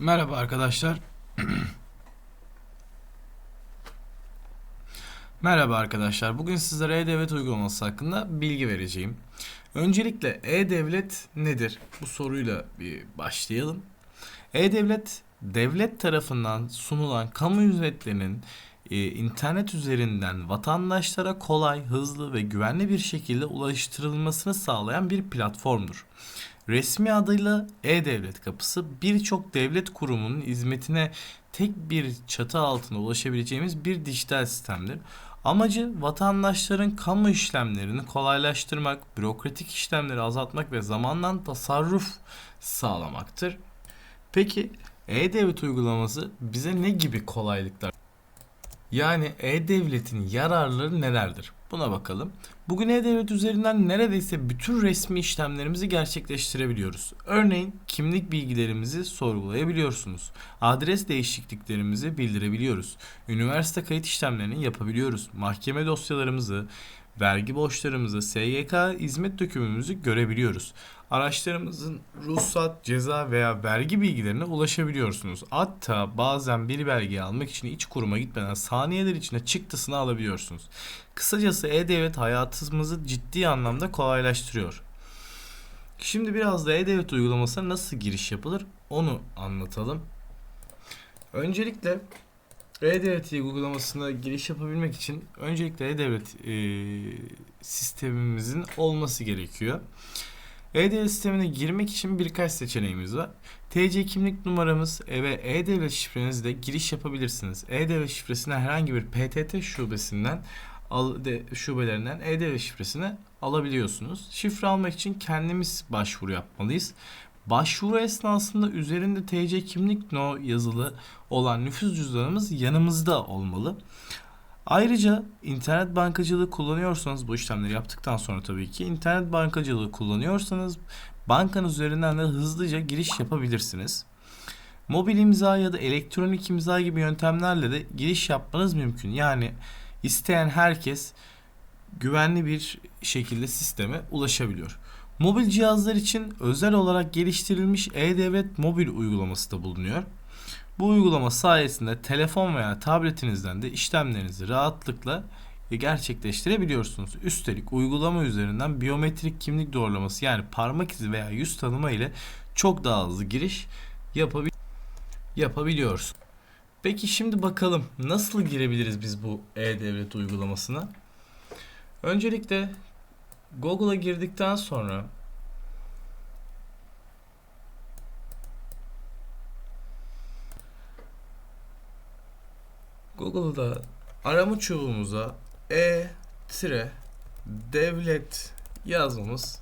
Merhaba arkadaşlar. Merhaba arkadaşlar. Bugün sizlere E-Devlet uygulaması hakkında bilgi vereceğim. Öncelikle E-Devlet nedir? Bu soruyla bir başlayalım. E-Devlet, devlet tarafından sunulan kamu hizmetlerinin e, internet üzerinden vatandaşlara kolay, hızlı ve güvenli bir şekilde ulaştırılmasını sağlayan bir platformdur. Resmi adıyla E-Devlet Kapısı birçok devlet kurumunun hizmetine tek bir çatı altında ulaşabileceğimiz bir dijital sistemdir. Amacı vatandaşların kamu işlemlerini kolaylaştırmak, bürokratik işlemleri azaltmak ve zamandan tasarruf sağlamaktır. Peki E-Devlet uygulaması bize ne gibi kolaylıklar yani E-Devlet'in yararları nelerdir? Buna bakalım. Bugün E-Devlet üzerinden neredeyse bütün resmi işlemlerimizi gerçekleştirebiliyoruz. Örneğin kimlik bilgilerimizi sorgulayabiliyorsunuz. Adres değişikliklerimizi bildirebiliyoruz. Üniversite kayıt işlemlerini yapabiliyoruz. Mahkeme dosyalarımızı, vergi borçlarımızı, SGK hizmet dökümümüzü görebiliyoruz. Araçlarımızın ruhsat, ceza veya vergi bilgilerine ulaşabiliyorsunuz. Hatta bazen bir belgeyi almak için iç kuruma gitmeden saniyeler içinde çıktısını alabiliyorsunuz. Kısacası E-Devlet hayatımızı ciddi anlamda kolaylaştırıyor. Şimdi biraz da E-Devlet uygulamasına nasıl giriş yapılır onu anlatalım. Öncelikle e-Devlet uygulamasına giriş yapabilmek için öncelikle E-Devlet e, sistemimizin olması gerekiyor. E-Devlet sistemine girmek için birkaç seçeneğimiz var. TC kimlik numaramız ve E-Devlet şifrenizle giriş yapabilirsiniz. E-Devlet şifresine herhangi bir PTT şubesinden al, de, şubelerinden E-Devlet şifresini alabiliyorsunuz. Şifre almak için kendimiz başvuru yapmalıyız. Başvuru esnasında üzerinde TC kimlik no yazılı olan nüfus cüzdanımız yanımızda olmalı. Ayrıca internet bankacılığı kullanıyorsanız bu işlemleri yaptıktan sonra tabii ki internet bankacılığı kullanıyorsanız bankanız üzerinden de hızlıca giriş yapabilirsiniz. Mobil imza ya da elektronik imza gibi yöntemlerle de giriş yapmanız mümkün. Yani isteyen herkes güvenli bir şekilde sisteme ulaşabiliyor. Mobil cihazlar için özel olarak geliştirilmiş E-Devlet mobil uygulaması da bulunuyor. Bu uygulama sayesinde telefon veya tabletinizden de işlemlerinizi rahatlıkla gerçekleştirebiliyorsunuz. Üstelik uygulama üzerinden biyometrik kimlik doğrulaması yani parmak izi veya yüz tanıma ile çok daha hızlı giriş yapabil yapabiliyoruz. Peki şimdi bakalım nasıl girebiliriz biz bu E-Devlet uygulamasına? Öncelikle Google'a girdikten sonra Google'da arama çubuğumuza e-devlet yazmamız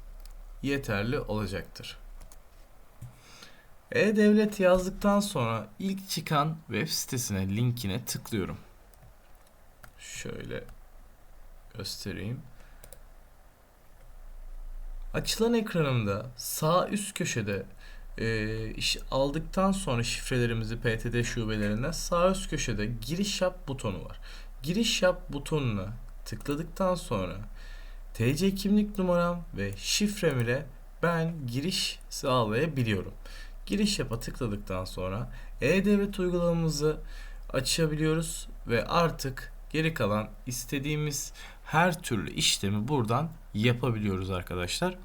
yeterli olacaktır. E-Devlet yazdıktan sonra ilk çıkan web sitesine linkine tıklıyorum. Şöyle göstereyim. Açılan ekranımda sağ üst köşede e, iş aldıktan sonra şifrelerimizi PTT şubelerinden sağ üst köşede giriş yap butonu var. Giriş yap butonuna tıkladıktan sonra TC kimlik numaram ve şifrem ile ben giriş sağlayabiliyorum. Giriş yapa tıkladıktan sonra E-Devlet uygulamamızı açabiliyoruz ve artık geri kalan istediğimiz her türlü işlemi buradan yapabiliyoruz arkadaşlar.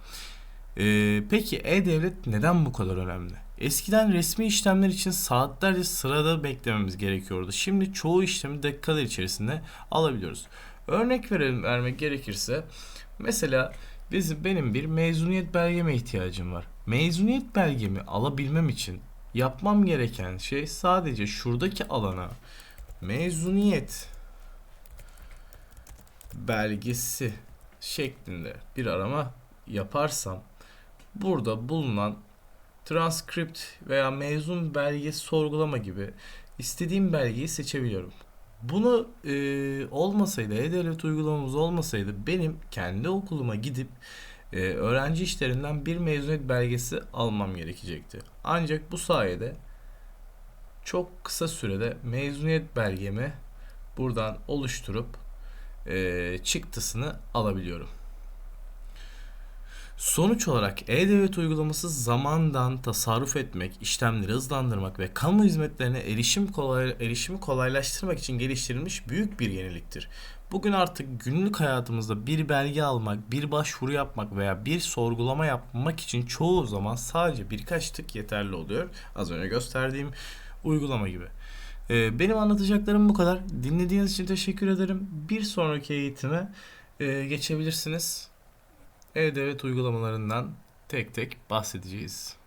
Ee, peki E-Devlet neden bu kadar önemli? Eskiden resmi işlemler için saatlerce sırada beklememiz gerekiyordu. Şimdi çoğu işlemi dakikalar içerisinde alabiliyoruz. Örnek verelim vermek gerekirse mesela bizim benim bir mezuniyet belgeme ihtiyacım var. Mezuniyet belgemi alabilmem için yapmam gereken şey sadece şuradaki alana mezuniyet belgesi şeklinde bir arama yaparsam burada bulunan transkript veya mezun belge sorgulama gibi istediğim belgeyi seçebiliyorum. Bunu e, olmasaydı, E-Devlet uygulamamız olmasaydı benim kendi okuluma gidip e, öğrenci işlerinden bir mezuniyet belgesi almam gerekecekti. Ancak bu sayede çok kısa sürede mezuniyet belgemi buradan oluşturup e, çıktısını alabiliyorum. Sonuç olarak e-devlet uygulaması zamandan tasarruf etmek, işlemleri hızlandırmak ve kamu hizmetlerine erişim kolay, erişimi kolaylaştırmak için geliştirilmiş büyük bir yeniliktir. Bugün artık günlük hayatımızda bir belge almak, bir başvuru yapmak veya bir sorgulama yapmak için çoğu zaman sadece birkaç tık yeterli oluyor. Az önce gösterdiğim uygulama gibi. Ee, benim anlatacaklarım bu kadar. Dinlediğiniz için teşekkür ederim. Bir sonraki eğitime e, geçebilirsiniz. E-Devlet uygulamalarından tek tek bahsedeceğiz.